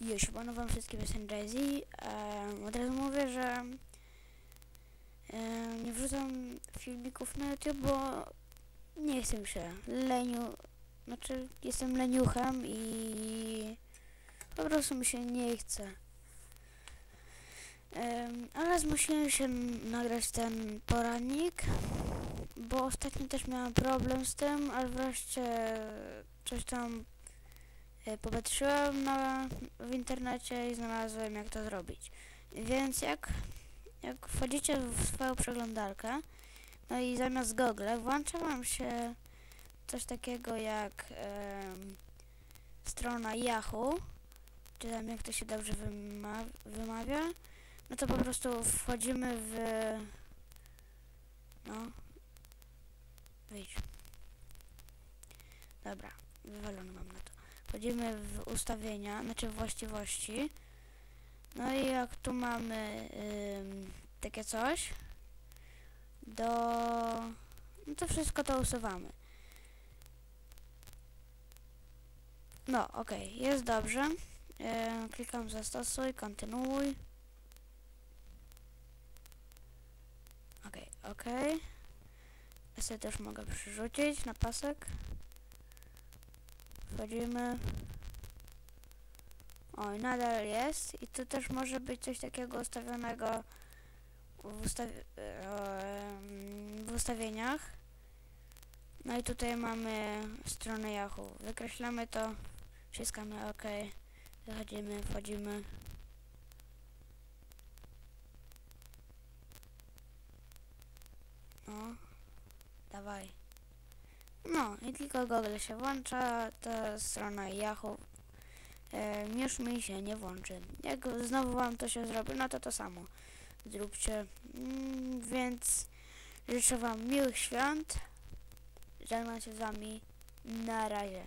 Już, panu wam wszystkim jestem Jay-Z. Em, od razu mówię, że em, nie wrzucam filmików na YouTube, bo nie chcę się. Leniu, znaczy jestem leniuchem i po prostu mi się nie chce. Em, ale zmusiłem się nagrać ten poradnik, bo ostatnio też miałem problem z tym, ale wreszcie coś tam popatrzyłem na, w internecie i znalazłem jak to zrobić. Więc jak, jak wchodzicie w swoją przeglądarkę, no i zamiast Google włącza wam się coś takiego jak em, strona Yahoo, czy tam jak to się dobrze wyma wymawia, no to po prostu wchodzimy w no wyjdź. Dobra, wywalony mam na to. Wchodzimy w ustawienia, znaczy właściwości. No i jak tu mamy takie coś, do... No to wszystko to usuwamy. No, okej, jest dobrze. Yy, klikam zastosuj, kontynuuj. Okej, okej. Ja sobie też mogę przerzucić na pasek. Wchodzimy. Oj, nadal jest. I tu też może być coś takiego ustawionego w, ustaw em, w ustawieniach. No i tutaj mamy stronę Yahoo. Wykreślamy to. Wciskamy OK. Wychodzimy, wchodzimy. No. Dawaj. No i tylko Google się włącza, to strona Yahoo e, już mi się nie włączy. Jak znowu wam to się zrobi, no to to samo zróbcie. Mm, więc życzę wam miłych świąt. Żegnam się z wami. Na razie.